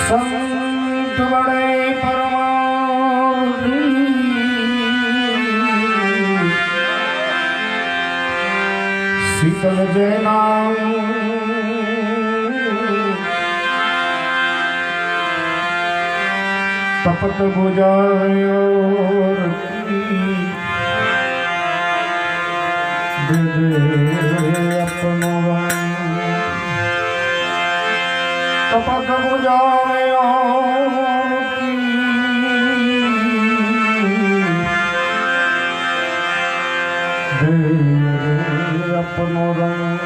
સંત વડે શીતલ જયનામ તપત ગુજાર્યો अपनो तपत बुझावे अपनो रंग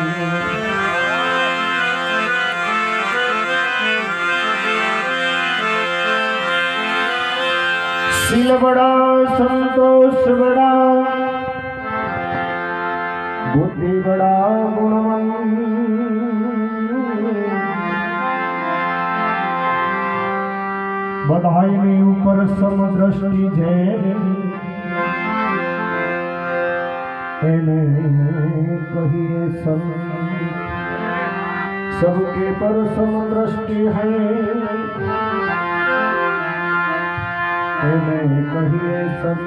सिल बड़ा संतोष बड़ा બુદ્ધિ બડા ગુણવંત બધાયની ઉપર સમદ્રષ્ટિ છે એને કહીએ સમ સબકે પર સમદ્રષ્ટિ હૈ એને કહીએ સમ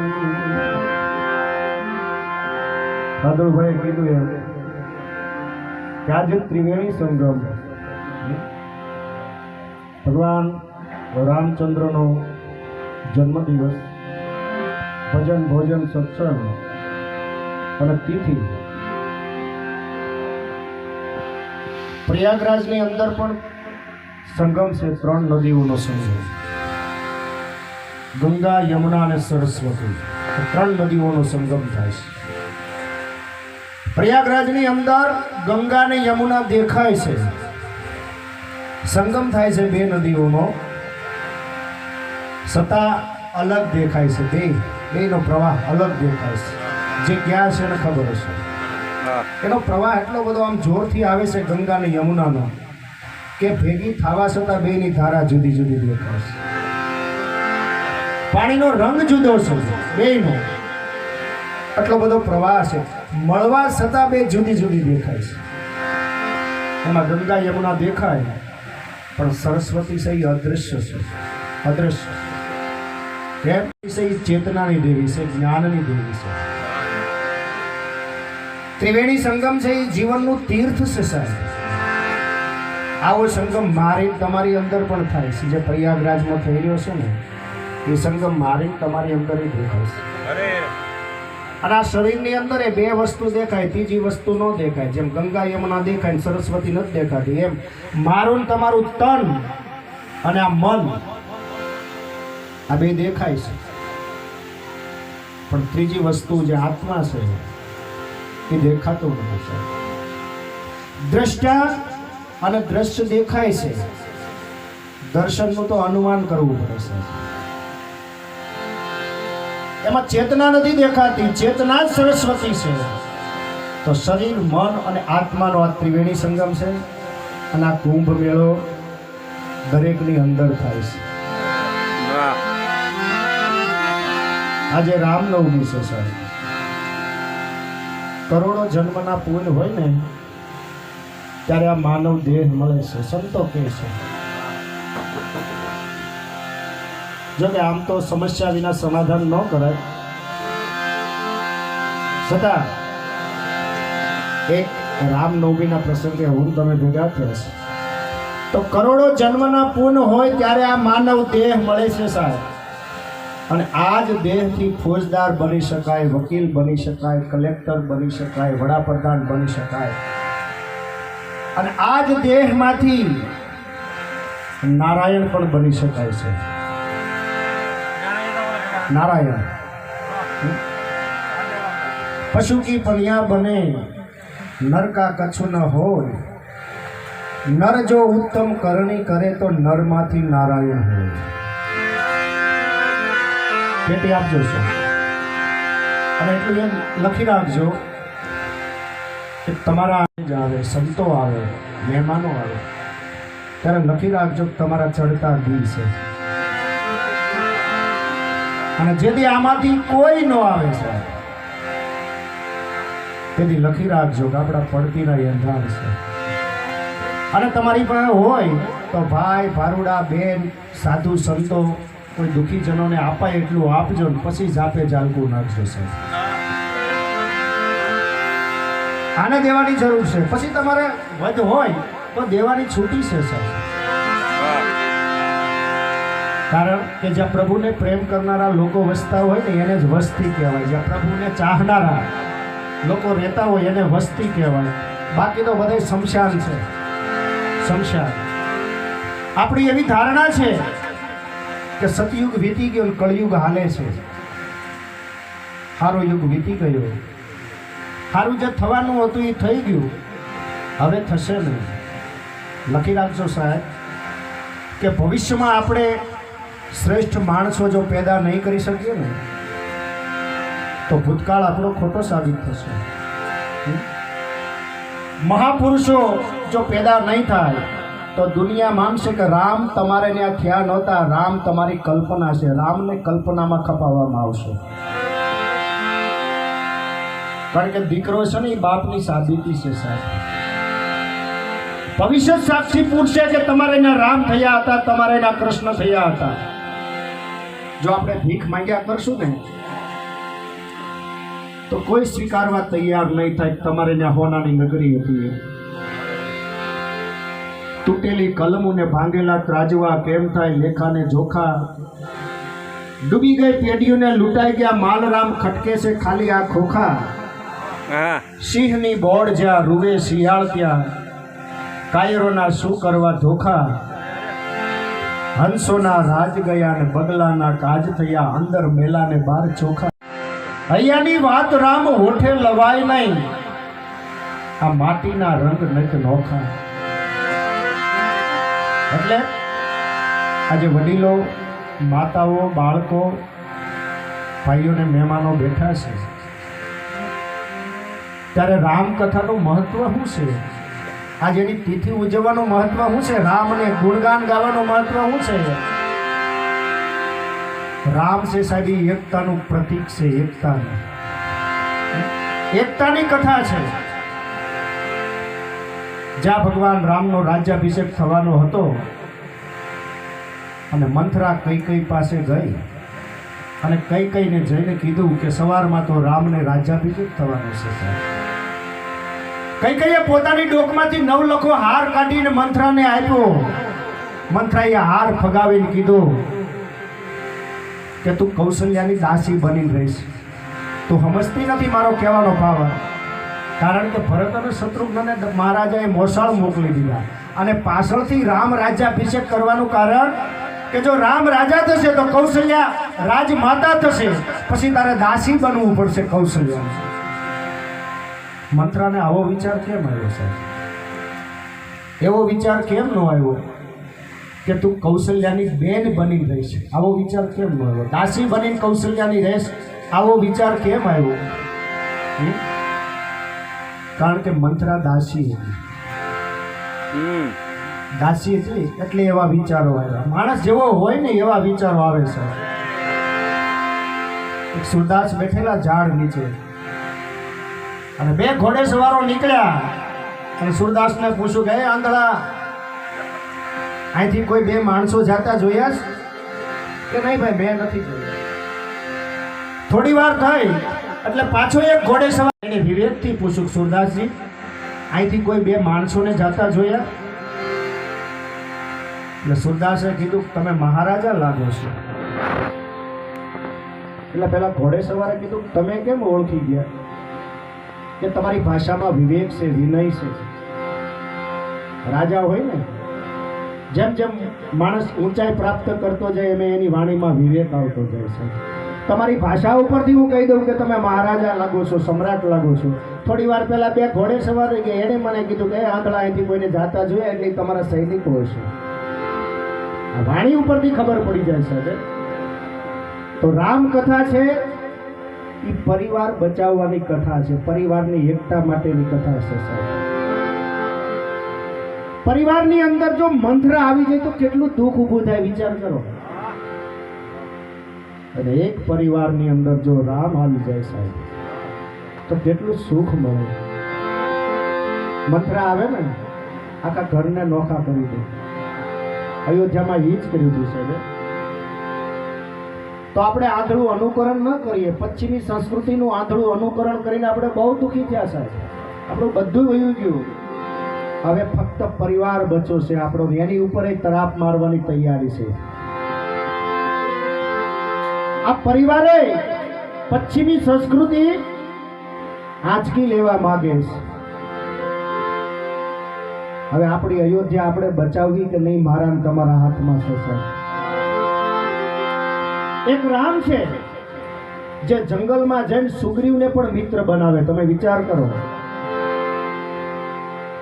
સાધુભાઈ કીધું એમ કે આજે ત્રિવેણી સંગમ ભગવાન રામચંદ્રનો જન્મદિવસ, ભજન ભોજન સત્સંગ અને તિથિ. પ્રયાગરાજની અંદર પણ સંગમ છે, ત્રણ નદીઓનો સંગમ. ગંગા, યમુના અને સરસ્વતી. ત્રણ નદીઓનો સંગમ થાય છે. પ્રયાગરાજની અંદર ગંગા ને યમુના દેખાય છે. સંગમ થાય છે બે નદીઓનો. સત્તા અલગ દેખાય છે. બે, બેનો પ્રવાહ અલગ દેખાય છે. જે ક્યાં છે ને ખબર છે એનો પ્રવાહ એટલો બધો આમ જોરથી આવે છે ગંગા ને યમુનાનો કે ભેગી થવા છતાં બેની ધારા જુદી જુદી દેખાય છે. પાણીનો રંગ જુદો છે. બેનો. એટલો બધો પ્રવાહ છે. મળવા છતાં બે જુદી જુદી દેખાય છે. એમાં ગંગા યમુના દેખાય, પણ સરસ્વતી સહી અદૃશ્ય છે. અદૃશ્ય ચેતનાની દેવી છે, જ્ઞાનની દેવી છે. ત્રિવેણી સંગમ છે એ જીવનનું તીર્થ છે સાહેબ. આવો સંગમ મારી તમારી અંદર પણ થાય છે. જે પ્રયાગરાજમાં થઈ રહ્યો છે ને, એ સંગમ મારી તમારી અંદર દેખાય છે. અને આ શરીરની અંદર એ બે વસ્તુ દેખાય, ત્રીજી વસ્તુ ન દેખાય. જેમ ગંગા યમુના દેખાય સરસ્વતી નથી દેખાતી, એમ મારું તમારું તન અને આ મન, આ બે દેખાય છે. પણ ત્રીજી વસ્તુ જે આત્મા છે, એ દેખાતું નથી છે દ્રષ્ટા અને દ્રશ્ય દેખાય છે. દર્શનનું તો અનુમાન કરવું પડે છે એમાં ચેતના નથી દેખાતી, ચેતના જ સરસ્વતી છે. તો શરીર, મન અને આત્માનો આ ત્રિવેણી સંગમ છે અને આ કુંભ મેળો દરેકની અંદર થાય છે. આજે રામનવમી છે સાહેબ. કરોડો જન્મના પૂર્ણ હોય ને, ત્યારે આ માનવ દેહ મળે છે. સંતો કહે છે. જો કે આમ તો સમસ્યા વિના સમાધાન ન કરાય. છતાં, એક રામનવમીના પ્રસંગે હું તમે ભેગા થયા છે. તો કરોડો જન્મના પૂર્ણ હોય ત્યારે આ માનવ દેહ મળે છે સાહેબ. અને આ જ દેહથી ફોજદાર બની શકાય, વકીલ બની શકાય, કલેક્ટર બની શકાય, વડાપ્રધાન બની શકાય. અને આ જ દેહમાંથી નારાયણ પણ બની શકાય છે. નારાયણ. પશુ કી પનિયા બને, નર કા કछु ન હોય. નર જો ઉત્તમ કરણી કરે તો નરમાંથી નારાયણ હોય. પેટી આપજો છો અને એટલું એમ લખી રાખજો કે તમારા જ આવે, સંતો આવે, મહેમાનો આવે. ત્યારે લખી રાખજો તમારા ચડતા દી છે. અને જેથી આમાંથી કોઈ ન આવે છે, તેથી લખી રાખજો કે આપણા પડતીના અંધાર છે. અને તમારી પાસે હોય તો ભાઈ, ભારુડા, બેન, સાધુ, સંતો, કોઈ દુઃખી જનોને આપાય એટલું આપજો ને પછી જાપે જાલકું નાખજો સાહેબ. આને દેવાની જરૂર છે. પછી તમારે વધ હોય તો દેવાની છૂટી છે સાહેબ. કારણ કે જ્યાં પ્રભુને પ્રેમ કરનારા લોકો વસતા હોય ને, એને જ વસ્તી કહેવાય. જ્યાં પ્રભુને ચાહનારા લોકો રહેતા હોય, એને વસ્તી કહેવાય. બાકી તો બધા શમશાન છે. શમશાન. આપણી એવી ધારણા છે કે સતયુગ વીતી ગયો કળિયુગ હાલે છે. સારો યુગ વીતી ગયો. સારું જે થવાનું હતું એ થઈ ગયું. હવે થશે નહીં. લખી રાખજો સાહેબ કે ભવિષ્યમાં આપણે શ્રેષ્ઠ માણસો જો પેદા નહીં કરી શકીએ ને, તો ભૂતકાળ આપણો ખોટો સાબિત થશે. મહાપુરુષો જો પેદા નહીં થાય, તો દુનિયા માનશે કે રામ તમારે ત્યાં થયા નહોતા, રામ તમારી કલ્પના છે, રામને કલ્પનામાં ખપાવવામાં આવશે. કારણ કે દીકરો છે ને, એ બાપની સાબિતી છે સાહેબ. ભવિષ્ય સાક્ષી પૂછશે કે તમારે એના રામ થયા હતા, તમારે એના કૃષ્ણ થયા હતા. જો આપણે ભીખ માંગ્યા કરશું ને તો કોઈ સ્વીકારવા તૈયાર નહીં થાય. તમારે ત્યાં હોનાની નગરી હતી. તૂટેલી કલમોને ભાંગેલા ત્રાજવા કેમ થાય લેખાને જોખા. ડૂબી ગઈ પેઢીઓને લૂંટાઈ ગયા માલરામ ખટકે છે ખાલી આ ખોખા. સિંહની બોર્ડ જ્યાં રૂવે શિયાળ ત્યાં કાયરોના શું કરવા ધોખા. હંસોના રાજ ગયા ને બગલાના કાજ થયા, અંદર મેલા ને બાર ચોખા. અહીંયાની વાત રામ હોઠે લવાય નહીં. આ માટીના રંગ નજ નોખા. એટલે આજે વડીલો, માતાઓ, બાળકો, ભાઈઓને મહેમાનો બેઠા છે. ત્યારે રામકથાનું મહત્વ શું છે? આજે એની તિથિ ઉજવવાનું મહત્વ શું છે? રામને ગુણગાન ગાવાનું મહત્વ શું છે? રામ છે સાહેબ એકતાનું પ્રતીક છે, એકતાનું. એકતાની કથા છે. જ્યાં ભગવાન રામનો રાજ્યાભિષેક થવાનો હતો અને મંથરા કઈ કઈ પાસે ગઈ અને કઈ કઈને જઈને કીધું કે સવારમાં તો રામને રાજ્યાભિષેક થવાનો છે, સાહેબ. કઈ કઈએ પોતાની ડોકમાંથી નવ લખો હાર કાઢીને મંથરાને આપ્યો. મંથરાએ હાર ફગાવીને કીધું કે તું કૌશલ્યાની દાસી બની રહીશ. તું સમજતી નથી મારો કહેવાનો ભાવ. કારણ કે ભરત અને શત્રુઘ્નને મહારાજાએ મોસાળ મોકલી દીધા. અને પાછળથી રામ રાજ્યાભિષેક કરવાનું કારણ કે જો રામ રાજા થશે તો કૌશલ્યા રાજમાતા થશે. પછી તારે દાસી બનવું પડશે કૌશલ્યા મંત્રાને આવો વિચાર કેમ આવ્યો સાહેબ? એવો વિચાર કેમ ન આવ્યો કે તું કૌશલ્યાની બેન બની રહીશ? આવો વિચાર કેમ ન આવ્યો? દાસી બનીને કૌશલ્યાની રહેશ? આવો વિચાર કેમ આવ્યો? કારણ કે મંત્રા દાસી દાસી હતી એટલે એવા વિચારો આવ્યા. માણસ જેવો હોય ને એવા વિચારો આવે છે. એક સુરદાસ બેઠેલા ઝાડ નીચે. અને બે ઘોડે સવારો નીકળ્યા. અને સુરદાસને પૂછ્યું કે આંધળા, અહીંથી કોઈ બે માણસો જાતા જોયા છે?" કે નહીં ભાઈ, મેં નથી જોયા. થોડી વાર થઈ, એટલે પાછો એક ઘોડે સવાર એને વિવેકથી પૂછ્યું, સુરદાસજી, અહીંથી કોઈ બે માણસોને જાતા જોયા? એટલે સુરદાસે કીધું, તમે મહારાજા લાગો છો. એટલે પેલા ઘોડે સવારે કીધું, તમે કેમ ઓળખી ગયા? કે તમારી ભાષામાં વિવેક છે, વિનય છે. રાજા હોય ને, જેમ જેમ માણસ ઊંચાઈ પ્રાપ્ત કરતો જાય, એમ એની વાણીમાં વિવેક આવતો જાય છે. તમારી ભાષા ઉપરથી હું કહી દઉં કે તમે મહારાજા લાગો છો, સમ્રાટ લાગો છો. થોડી વાર પહેલા બે ઘોડે સવાર ગયા, એણે મને કીધું કે, "એ આંધળા, અહીંથી કોઈને જાતા જોઈએ એટલે તમારા સૈનિકો હશે છે. વાણી ઉપરથી ખબર પડી જાય છે તો રામ કથા છે એ પરિવાર બચાવવાની કથા છે. પરિવારની એકતા માટેની કથા છે, સાહેબ. પરિવારની અંદર જો મંત્ર આવી જાય તો કેટલું દુઃખ ઊભું થાય, વિચાર કરો. અને એક પરિવારની અંદર જો રામ આવી જાય, સાહેબ, તો કેટલું સુખ મળે. મંત્ર આવે ને, આખા ઘરને નોખા કરી દે. અયોધ્યામાં એ જ કર્યું હતું, સાહેબ. તો આપણે આંધળું અનુકરણ ન કરીએ. પશ્ચિમી સંસ્કૃતિનું આંધળું અનુકરણ કરીને આપણે બહુ દુઃખી થયા સાહેબ. આપણું બધું વયું ગયું. હવે ફક્ત પરિવાર બચ્યો છે. આપણો એની ઉપર તરાપ મારવાની તૈયારી છે. આ પરિવારે પશ્ચિમી સંસ્કૃતિ આંચકી લેવા માંગે છે. હવે આપણી અયોધ્યા આપણે બચાવવી કે નહીં, મારા તમારા હાથમાં છે સાહેબ. એક રામ છે, જે જંગલમાં જઈને સુગ્રીવને પણ મિત્ર બનાવે. તમે વિચાર કરો.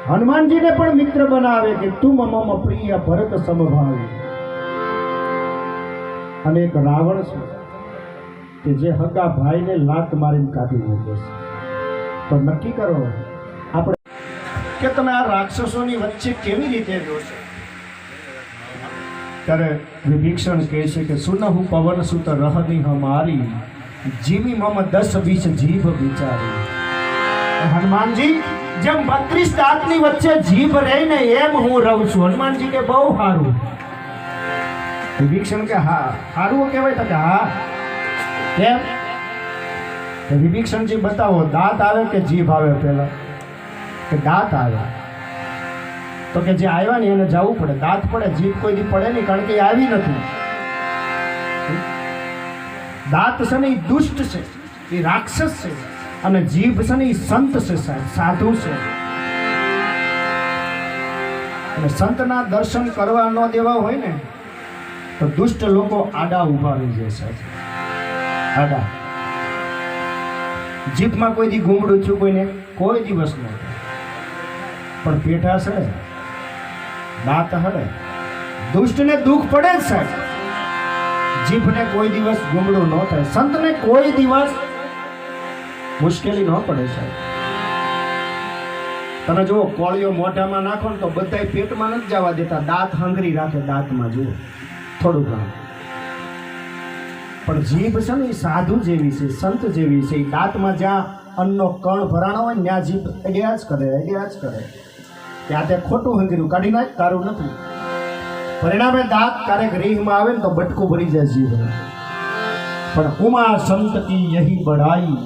હનુમાનજીને પણ મિત્ર બનાવે કે તું મમ પ્રિય ભરત સમભાવી. અને એક રાવણ છે, કે જે હગા ભાઈને લાત મારીને કાઢી મૂકે છે. તો નક્કી કરો, આપણે કે તમે આ રાક્ષસોની વચ્ચે કેવી રીતે રહ્યો છો? ત્યારે વિભીક્ષણ કહે છે કે સુનહુ પવન સુત રહની હમારી જીવી મમ દસ વીસ જીભ વિચારી. હનુમાનજી જેમ બત્રીસ દાંતની વચ્ચે જીભ રહી ને એમ હું રહું છું. હનુમાનજી કે બહુ સારું. વિભીક્ષણ કે હા સારું કહેવાય તો કે હા. કેમ? વિભીક્ષણજી બતાવો દાંત આવે કે જીભ આવે પહેલા? કે દાંત આવે. તો કે જે આવ્યા ને એને જવું પડે. દાંત પડે, જીભ કોઈ દી પડે નહીં, કારણ કે એ આવી નથી. દાંત છે ને એ દુષ્ટ છે, એ રાક્ષસ છે, અને જીભ છે ને એ સંત છે સાહેબ, સાધુ છે. અને સંતના દર્શન કરવા ન દેવા હોય ને, તો દુષ્ટ લોકો આડા ઊભા રહી જાય સાહેબ. આડા. જીભમાં કોઈ દી ઘૂમડું છું કોઈને? કોઈ દિવસ નહીં પણ પેઠા સડે દાંત હડે દુષ્ટને દુઃખ પડે જ સાહેબ. જીભને કોઈ દિવસ ગુમડું ન થાય. સંતને કોઈ દિવસ મુશ્કેલી ન પડે સાહેબ. તમે જુઓ, કોળીઓ મોઢામાં નાખો ને તો બધાય પેટમાં નથી જવા દેતા. દાંત હંગરી રાખે, દાંતમાં જુઓ. થોડું ઘણું. પણ જીભ છે ને એ સાધુ જેવી છે, સંત જેવી છે. એ દાંતમાં જ્યાં અન્નનો કણ ભરાણો હોય ત્યાં જીભ અડ્યા જ કરે, અડ્યા જ કરે. ત્યાં તે ખોટું હંગર્યું કાઢી નાખ, તારું નથી. પરિણામે દાંત ક્યારેક રીહમાં આવે ને તો બટકું ભરી જાય જીવન પણ ઉમા સંત કી યહી બઢાઈ.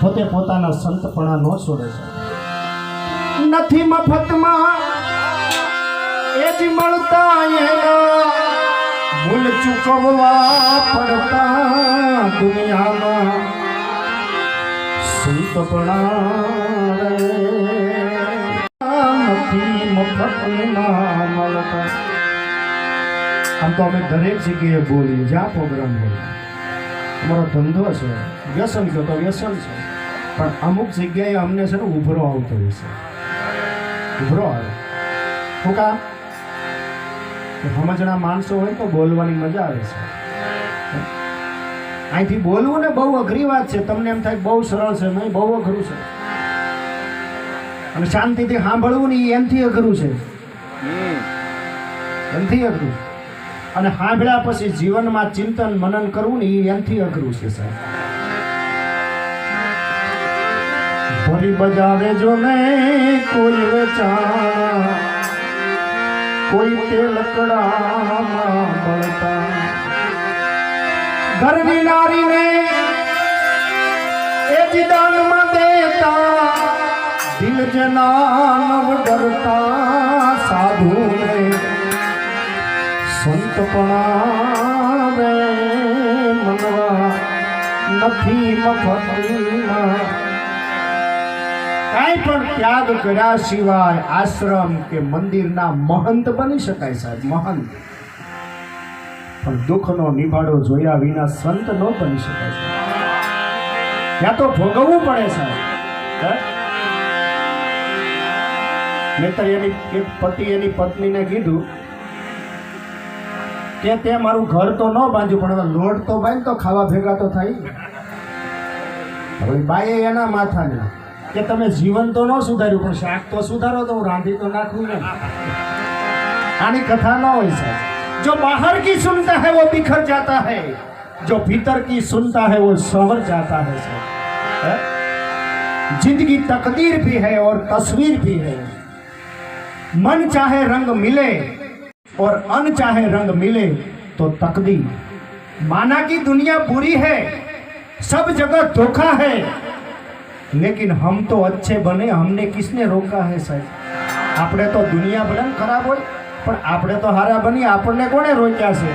પોતે પોતાના સંતપણા ન છોડે છે. નથી મફતમાં, એ જ મળતા એના. ભૂલ ચૂકવવા પડતા દુનિયામાં. સંતપણા મળતા આમ તો અમે દરેક જગ્યાએ બોલીએ જ્યાં પ્રોગ્રામ હોય અમારો ધંધો છે. વ્યસન છે તો વ્યસન છે. પણ અમુક જગ્યાએ અમને છે ને ઉભરો આવતો છે. ઉભરો આવે. શું કામ? સમજણા માણસો હોય તો બોલવાની મજા આવે છે. અહીંથી બોલવું ને બહુ અઘરી વાત છે. તમને એમ થાય બહુ સરળ છે. નહીં, બહુ અઘરું છે. અને શાંતિથી સાંભળવું ને એ એમથી અઘરું છે. એમથી અઘરું. અને સાંભળ્યા પછી જીવનમાં ચિંતન મનન કરવું ને એ એમથી અઘરું છે સાહેબ. ભરી બજાવે જો ને કોઈ વેચાણ કોઈ તે લકડામાં બળતા. ઘરની નારીને એ જ દાનમાં દેતા. દિલ જના ડરતા સાધુને સંતપણા મનવા નથી મફતમાં કાંઈ પણ ત્યાગ કર્યા સિવાય આશ્રમ કે મંદિરના મહંત બની શકાય સાહેબ, મહંત. પણ દુઃખનો નિભાડો જોયા વિના સંત ન બની શકાય ત્યાં તો ભોગવવું પડે સાહેબ? નહીંતર એની એક પતિ એની પત્નીને કીધું કે તે મારું ઘર તો ન બાંધ્યું પણ હવે લોટ તો બાંધ તો ખાવા ભેગા તો થાય હવે બાએ એના માથાને કે તમે જીવન તો ન સુધાર્યું પણ શાક તો સુધારો તો હું રાંધી તો નાખું ને આની કથા ન હોય સાહેબ જો બહાર की सुनता है वो बिखर जाता है जो भीतर की सुनता है वो संवर जाता है सब है? जिंदगी तकदीर भी है और तस्वीर भी है मन चाहे रंग मिले और अन चाहे रंग मिले तो तकदीर माना कि दुनिया बुरी है सब जगह धोखा है लेकिन हम तो अच्छे बने हमने किसने रोका है સાહેબ? આપણે તો દુનિયા ભલે ખરાબ હોય, પણ આપણે તો હારા બની, આપણને કોણે રોક્યા છે?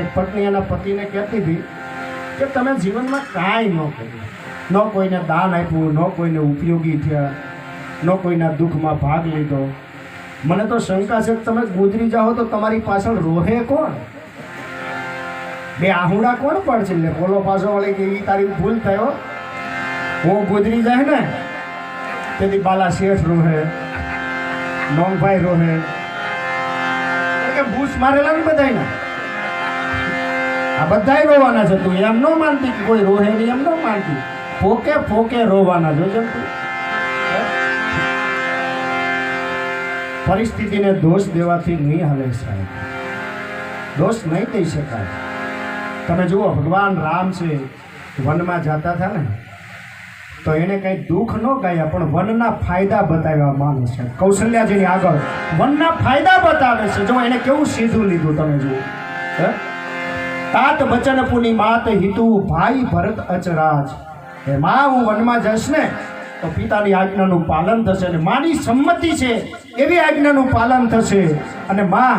એક પત્ની એના પતિને કહેતી હતી કે તમે જીવનમાં કાંઈ ન કર્યું. ન કોઈને દાન આપ્યું, ન કોઈને ઉપયોગી થયા, ન કોઈના દુઃખમાં ભાગ લીધો. મને તો શંકા છે તમે ગુજરી જાઓ તો તમારી પાછળ રોહે કોણ? બે આહુડા કોણ પડશે? એટલે બોલો પાછો વળી કે એ તારી ભૂલ થયો હું. ગુજરી જાય ને, તેથી બાલા શેઠ રોહે, નોંગભાઈ રોહે. કે ભૂસ મારેલા ને બધાય આ બધાય રોવાના છે. તું એમ ન માનતી કોઈ રોહે એમ ન માનતી. ફોકે ફોકે રોવાના, જોજો? પરિસ્થિતિને દોષ દેવાથી નહીં હાલે સાહેબ. દોષ નહીં દઈ શકાય. તમે જુઓ, ભગવાન રામ છે, વનમાં જતા હતા ને, તો એને કંઈ દુઃખ ન ગાયા, પણ વનના ફાયદા બતાવ્યા માને છે. કૌશલ્યાજીની આગળ, વનના ફાયદા બતાવે છે. જો એને કેવું સીધું લીધું તમે જુઓ. હે? તાત વચન પુની માત હિતુ ભાઈ ભરત અચરાજ. હે માં હું વનમાં જઈશ ને, તો પિતાની આજ્ઞાનું પાલન થશે અને માની સંમતિ છે, એવી આજ્ઞાનું પાલન થશે. અને માં,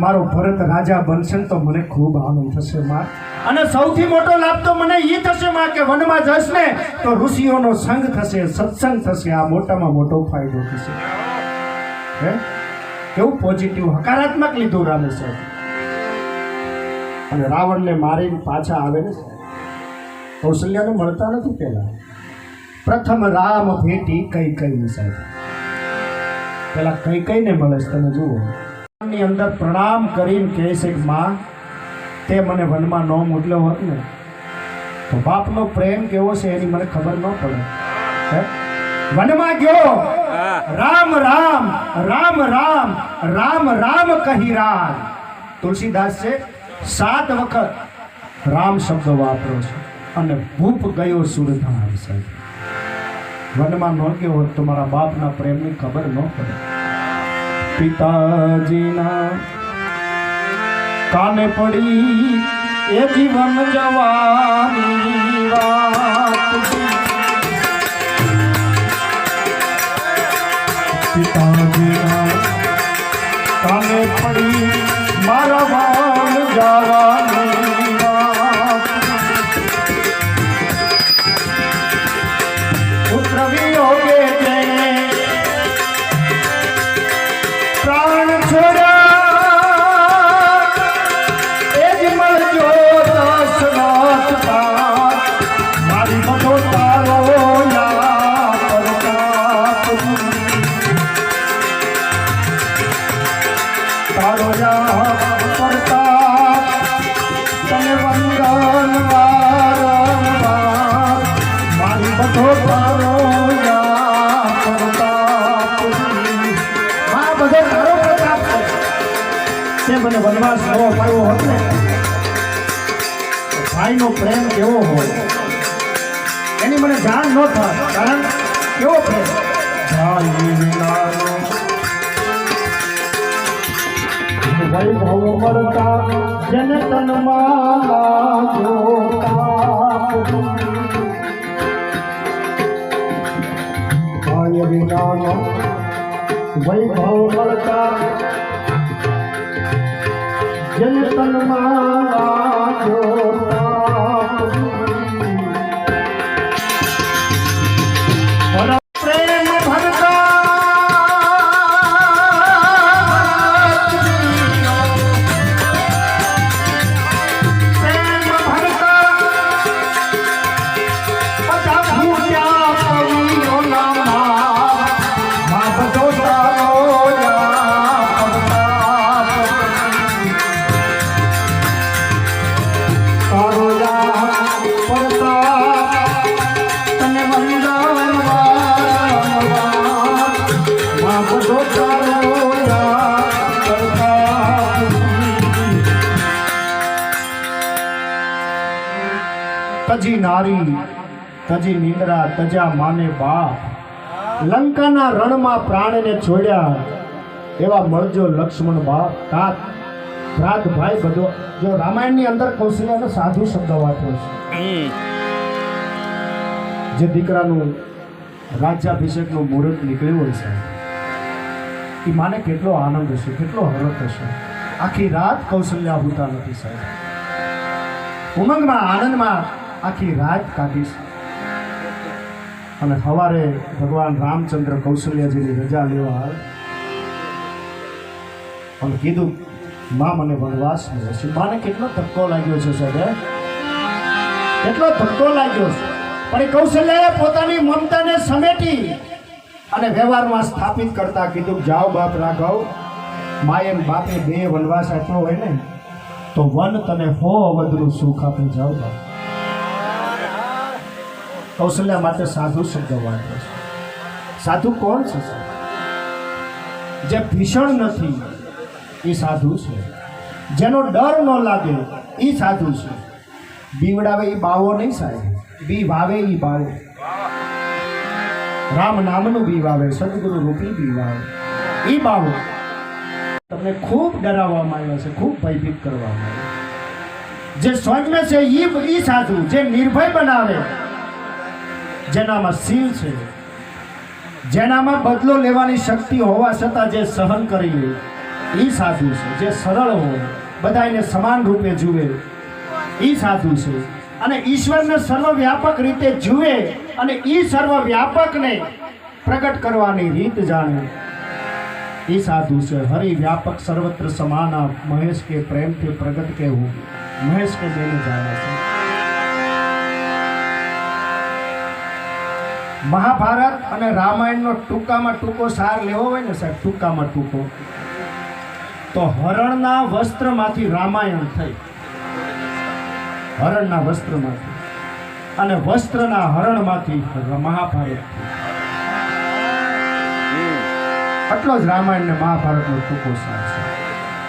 મારો ભરત રાજા બનશે તો મને ખૂબ આનંદ થશે, માં. અને સૌથી મોટો લાભ તો મને એ થશે, માં, કે વનમાં જશ ને, તો ઋષિઓનો સંગ થશે, સત્સંગ થશે, આ મોટામાં મોટો ફાયદો થશે. હે? કેવું પોઝિટિવ હકારાત્મક લીધું રામે સાહેબ. અને રાવણને મારીને પાછા આવે ને કૌશલ્યાને મળતા નથી પહેલા. પ્રથમ રામ ભેટી કઈ કઈ સાહેબ. પેલા કઈ કઈને મળે છે તમે જુઓ. ની અંદર પ્રણામ કરીને કહે છે કે માં તે મને વનમાં ન મોકલ્યો હોત ને તો બાપનો પ્રેમ કેવો છે એની મને ખબર ન પડે. હે? વનમાં ગયો. રામ રામ રામ રામ રામ રામ કહી રામ. તુલસીદાસ છે સાત વખત રામ શબ્દ વાપરો છે. અને ભૂપ ગયો સુરધાર સાહેબ. વનમાં ન ગયો હોત તમારા બાપના પ્રેમની ખબર ન પડે. પિતાજીના કાને પડી એ જીવન જવાની વાત પિતાજીના કાને પડી મારા નવો પાડવો હોત ને ભાઈનો પ્રેમ કેવો હોય? એની મને જાણ ન થાય, કારણ કેવો પ્રેમ? વૈભવ મળતા જન તનમાં ભાઈ વૈભવ મળતા જન તનમાં લાગ્યો તજી નારી તજી નિંદ્રા તજા માને બાપ. લંકાના રણમાં પ્રાણને છોડ્યા એવા મળજો લક્ષ્મણ બાપ. તાત ભ્રાત ભાઈ બધો જો રામાયણની અંદર કૌશલ્યાનો સાધુ શબ્દ વાપર્યો છે. જે દીકરાનું રાજ્યાભિષેકનું મુહૂર્ત નીકળ્યું હોય છે એ માને કેટલો આનંદ હશે કેટલો હરખ હશે. આખી રાત કૌશલ્યા હોતા નથી સાહેબ. ઉમંગમાં આનંદમાં આખી રાત કાઢીશ. અને સવારે ભગવાન રામચંદ્ર કૌશલ્યાજીની રજા લેવા અને કીધું, માં, મને વનવાસ મળે છે. માને કેટલો ધક્કો લાગ્યો છે, સાહેબ કેટલો ધક્કો લાગ્યો છે. પણ એ કૌશલ્યાએ પોતાની મમતાને સમેટી અને વ્યવહારમાં સ્થાપિત કરતા કીધું, જાઓ બાપ રાઘવ, માએ ને બાપે બે વનવાસ આપ્યો હોય ને, તો વન તને હો અવધનું સુખ આપે. જાઓ બાપ. કૌશલ્યા માટે સાધુ શબ્દ વાપરે છે. સાધુ કોણ છે? જે ભીષણ નથી, એ સાધુ છે. જેનો ડર ન લાગે, એ સાધુ છે. બીવડાવે એ બાવો નહીં સાહેબ? બી વાવે એ બાવો. રામ નામનું બી વાવે સદગુરુ રૂપી બી વાવે એ બાવો. તમને ખૂબ ડરાવવામાં આવ્યા છે, ખૂબ ભયભીત કરવામાં આવ્યા જે સ્વજ્ઞ છે એ સાધુ, જે નિર્ભય બનાવે જેનામાં શીલ છે. જેનામાં બદલો લેવાની શક્તિ હોવા છતાં જે સહન કરી લે એ સાધુ છે. જે સરળ હોય બધાને સમાન રૂપે જુએ, એ સાધુ છે. અને ઈશ્વરને સર્વવ્યાપક રીતે જુએ અને એ સર્વવ્યાપકને પ્રગટ કરવાની રીત જાણે. એ સાધુ છે. હરિ વ્યાપક સર્વત્ર સમાના મહેશ કે પ્રેમથી પ્રગટ કહેવું મહેશ કે બેને જાણે છે. મહાભારત અને રામાયણનો ટૂંકામાં ટૂંકો સાર લેવો હોય ને સાહેબ ટૂંકામાં ટૂંકો. તો હરણના વસ્ત્રમાંથી રામાયણ થઈ. હરણના વસ્ત્રમાંથી. અને વસ્ત્રના હરણમાંથી મહાભારત આટલો જ રામાયણ ને મહાભારતનો ટૂંકો સાર છે.